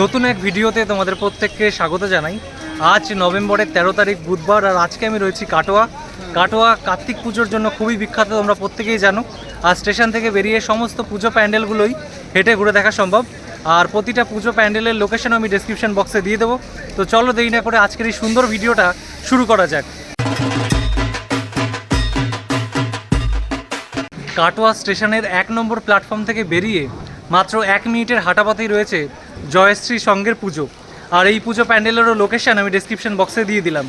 নতুন এক ভিডিওতে তোমাদের প্রত্যেককে স্বাগত জানাই। আজ নভেম্বরের তেরো তারিখ বুধবার, আর আজকে আমি রয়েছি কাটোয়া। কাটোয়া কার্তিক পুজোর জন্য খুবই বিখ্যাত, তোমরা প্রত্যেকেই জানো। আর স্টেশন থেকে বেরিয়ে সমস্ত পুজো প্যান্ডেলগুলোই হেঁটে ঘুরে দেখা সম্ভব। আর প্রতিটা পুজো প্যান্ডেলের লোকেশন আমি ডেসক্রিপশন বক্সে দিয়ে দেবো। তো চলো দেরি না করে আজকের এই সুন্দর ভিডিওটা শুরু করা যাক। কাটোয়া স্টেশনের এক নম্বর প্ল্যাটফর্ম থেকে বেরিয়ে মাত্র এক মিনিটের হাঁটাপথেই রয়েছে জয়শ্রী সঙ্গের পুজো। আর এই পুজো প্যান্ডেলেরও লোকেশন আমি ডেসক্রিপশন বক্সে দিয়ে দিলাম।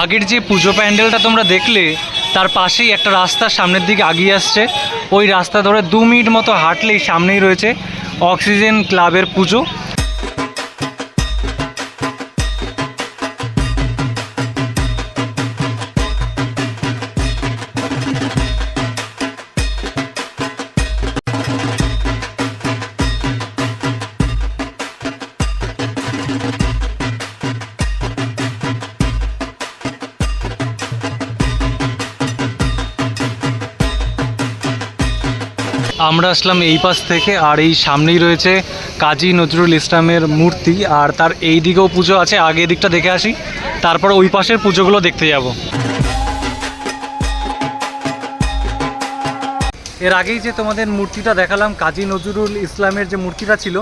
আগের যে পুজো প্যান্ডেলটা তোমরা দেখলে, তার পাশেই একটা রাস্তা সামনের দিকে আগিয়ে আসছে। ওই রাস্তা ধরে দু মিনিট মতো হাঁটলেই সামনেই রয়েছে অক্সিজেন ক্লাবের পুজো। আমরা আসলাম এই পাশ থেকে, আর এই সামনেই রয়েছে কাজী নজরুল ইসলামের মূর্তি, আর তার এই দিকেও পুজো আছে, আগে এদিকটা দেখে আসি, তারপর ওই পাশের পুজোগুলো দেখতে যাব। এর আগেই যে তোমাদের মূর্তিটা দেখালাম, কাজী নজরুল ইসলামের যে মূর্তিটা ছিল,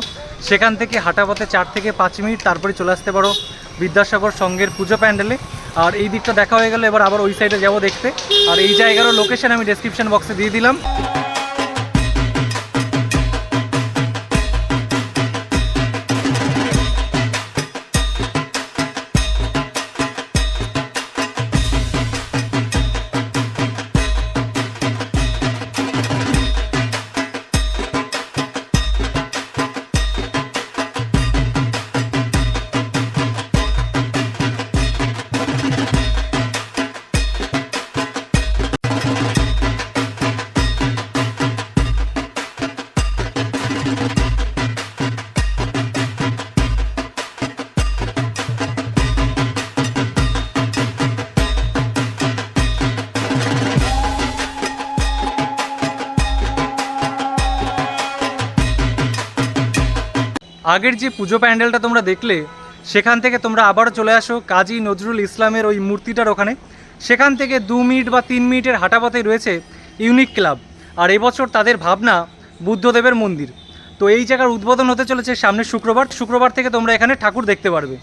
সেখান থেকে হাঁটাপথে চার থেকে পাঁচ মিনিট, তারপরে চলে আসতে পারো বিদ্যাসাগর সঙ্গের পুজো প্যান্ডেলে। আর এই দিকটা দেখা হয়ে গেলে, এবার আবার ওই সাইডে যাব দেখতে। আর এই জায়গারও লোকেশন আমি ডেসক্রিপশন বক্সে দিয়ে দিলাম। আগের যে পুজো প্যান্ডেলটা তোমরা দেখলে, সেখান থেকে তোমরা আবারও চলে আসো কাজী নজরুল ইসলামের ওই মূর্তিটার ওখানে। সেখান থেকে দু মিনিট বা তিন মিনিটের হাঁটাপথে রয়েছে ইউনিক ক্লাব। আর এবছর তাদের ভাবনা বুদ্ধদেবের মন্দির। তো এই জায়গার উদ্বোধন হতে চলেছে সামনে শুক্রবার। শুক্রবার থেকে তোমরা এখানে ঠাকুর দেখতে পারবে।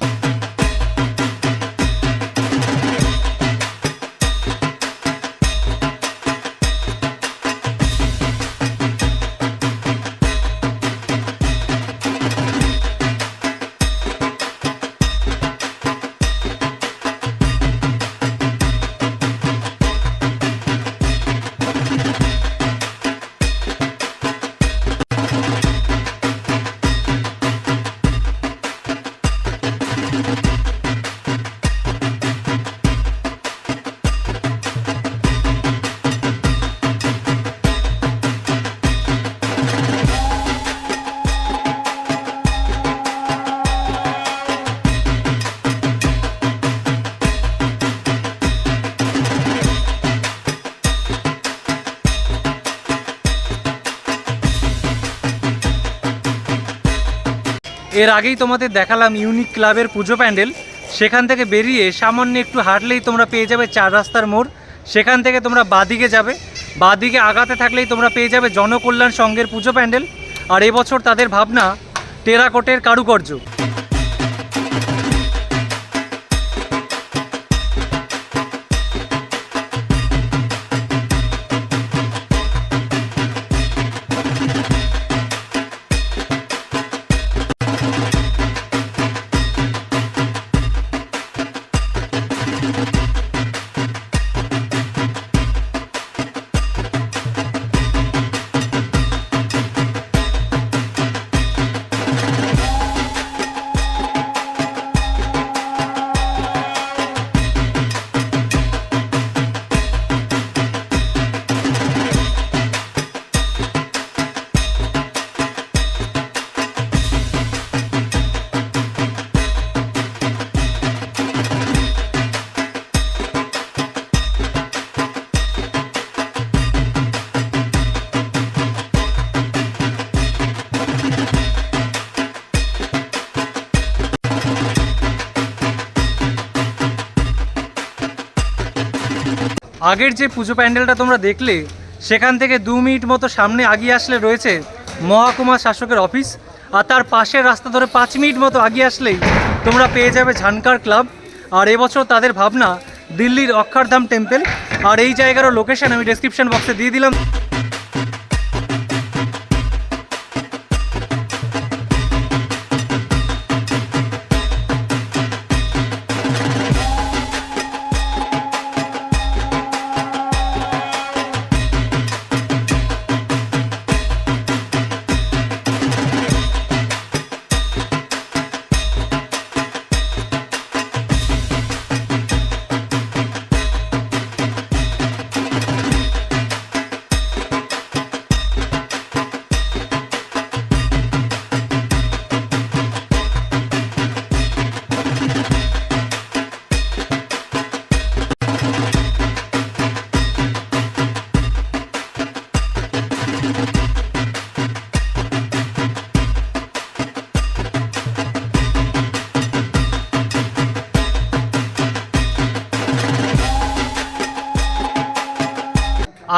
এর আগেই তোমাদের দেখালাম ইউনিক ক্লাবের পুজো প্যান্ডেল। সেখান থেকে বেরিয়ে সামান্য একটু হাঁটলেই তোমরা পেয়ে যাবে চার রাস্তার মোড়। সেখান থেকে তোমরা বাদিকে যাবে। বাদিকে আগাতে থাকলেই তোমরা পেয়ে যাবে জনকল্যাণ সংঘের পুজো প্যান্ডেল। আর এবছর তাদের ভাবনা টেরাকোটের কারুকার্য। আগের যে পুজো প্যান্ডেলটা তোমরা দেখলে, সেখান থেকে দু মিনিট মতো সামনে আগিয়ে আসলে রয়েছে মহাকুমার শাসকের অফিস, আর তার পাশের রাস্তা ধরে পাঁচ মিনিট মতো আগিয়ে আসলেই তোমরা পেয়ে যাবে ঝানকার ক্লাব। আর এবছর তাদের ভাবনা দিল্লির অক্ষরধাম টেম্পেল। আর এই জায়গারও লোকেশন আমি ডেসক্রিপশন বক্সে দিয়ে দিলাম।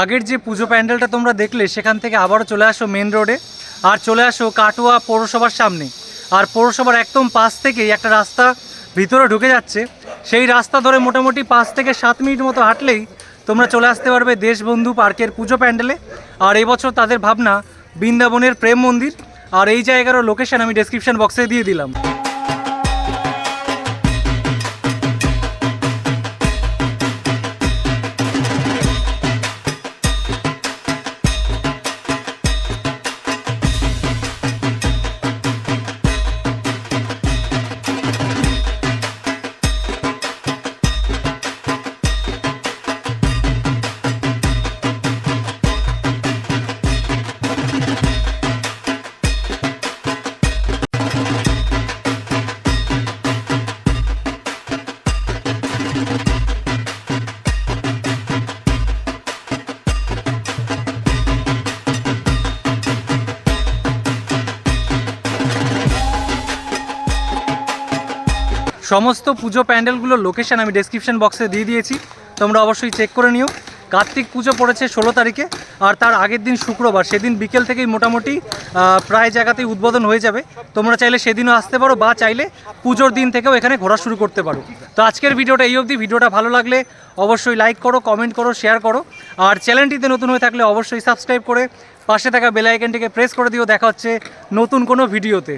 আগের যে পুজো প্যান্ডেলটা তোমরা দেখলে, সেখান থেকে আবারও চলে আসো মেন রোডে আর চলে আসো কাটোয়া পৌরসভার সামনে। আর পৌরসভার একদম পাশ থেকেই একটা রাস্তা ভিতরে ঢুকে যাচ্ছে। সেই রাস্তা ধরে মোটামুটি পাঁচ থেকে সাত মিনিট মতো হাঁটলেই তোমরা চলে আসতে পারবে দেশবন্ধু পার্কের পুজো প্যান্ডেলে। আর এবছর তাদের ভাবনা বৃন্দাবনের প্রেম মন্দির। আর এই জায়গারও লোকেশন আমি ডেসক্রিপশন বক্সে দিয়ে দিলাম। সমস্ত পুজো প্যান্ডেলগুলোর লোকেশন আমি ডেসক্রিপশন বক্সে দিয়ে দিয়েছি। তোমরা অবশ্যই চেক করে নিও। কার্তিক পুজো পড়েছে ষোলো তারিখে আর তার আগের দিন শুক্রবার। সেদিন বিকেল থেকেই মোটামুটি প্রায় জায়গাতেই উদ্বোধন হয়ে যাবে। তোমরা চাইলে সেদিনও আসতে পারো বা চাইলে পুজোর দিন থেকেও এখানে ঘোরা শুরু করতে পারো। তো আজকের ভিডিওটা এই অবধি। ভিডিওটা ভালো লাগলে অবশ্যই লাইক করো কমেন্ট করো শেয়ার করো। আর চ্যানেলটিতে নতুন হয়ে থাকলে অবশ্যই সাবস্ক্রাইব করে পাশে থাকা বেল আইকনটিকে প্রেস করে দিও। দেখা হচ্ছে নতুন কোনো ভিডিওতে।